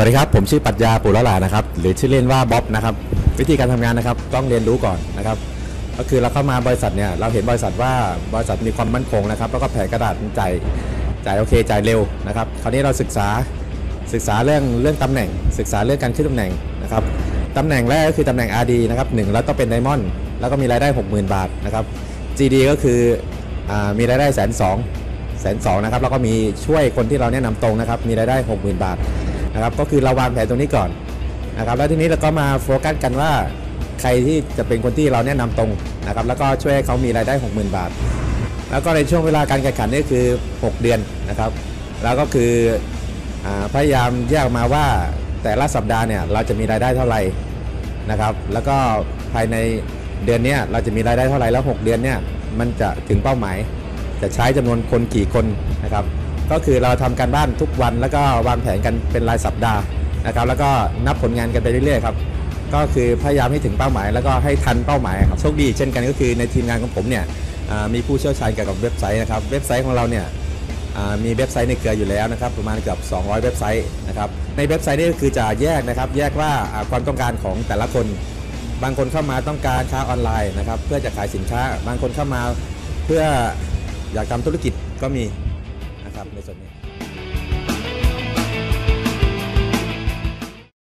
วัสดีครับ ผมชื่อปรัชญาปุระหลานะครับ หรือชื่อเล่นว่าบ๊อบนะครับ วิธีการทำงานนะครับ ต้องเรียนรู้ก่อนนะครับ ก็คือเราเข้ามาบริษัทเนี่ยเราเห็นบริษัทว่าบริษัทมีความมั่นคงนะครับ แล้วก็แผนกระดาษจ่ายจ่ายโอเคจ่ายเร็วนะครับ คราวนี้เราศึกษาศึกษาเรื่องเรื่องตำแหน่ง ศึกษาเรื่องการขึ้นตำแหน่งนะครับตำแหน่งแรกก็คือตำแหน่ง RD นะครับหนึ่งแล้วต้องเป็นไดมอนด์แล้วก็มีรายได้ 60,000 บาทนะครับ GD ก็คืออมีรายได้แสนสองแสนสองนะครับแล้วก็มีช่วยคนที่เราแนะนำตรงนะครับมีรายได้ 60,000 บาท นะครับก็คือเราวางแผนตรงนี้ก่อนนะครับแล้วทีนี้เราก็มาโฟกัสกันว่าใครที่จะเป็นคนที่เราแนะนำตรงนะครับแล้วก็ช่วยเขามีรายได้ 60,000 บาท แล้วก็ในช่วงเวลาการแข่งขันนี่คือ 6 เดือนนะครับ แล้วก็คืออพยายามแยกมาว่าแต่ละสัปดาห์เนี่ยเราจะมีรายได้เท่าไหร่นะครับ แล้วก็ภายในเดือนนี้เราจะมีรายได้เท่าไหร่แล้ว 6 เดือนเนี่ยมันจะถึงเป้าหมาย จะใช้จำนวนคนกี่คนนะครับ ก็คือเราทำการบ้านทุกวัน แล้วก็วางแผนกันเป็นรายสัปดาห์นะครับ แล้วก็นับผลงานกันไปเรื่อยๆครับก็คือพยายามให้ถึงเป้าหมาย แล้วก็ให้ทันเป้าหมายครับโชคดีเช่นกันก็คือในทีมงานของผมเนี่ยมีผู้เชี่ยวชาญเกี่ยวกับเว็บไซต์นะครับเว็บไซต์ของเราเนี่ยมีเว็บไซต์ในเครืออยู่แล้วนะครับประมาณเกือบ200 เว็บไซต์นะครับในเว็บไซต์นี่ก็คือจะแยกนะครับแยกว่าอ่าความต้องการของแต่ละคน บางคนเข้ามาต้องการค้าออนไลน์นะครับเพื่อจะขายสินค้า บางคนเข้ามาเพื่ออยากทำธุรกิจก็มีะครับในส่วนนี้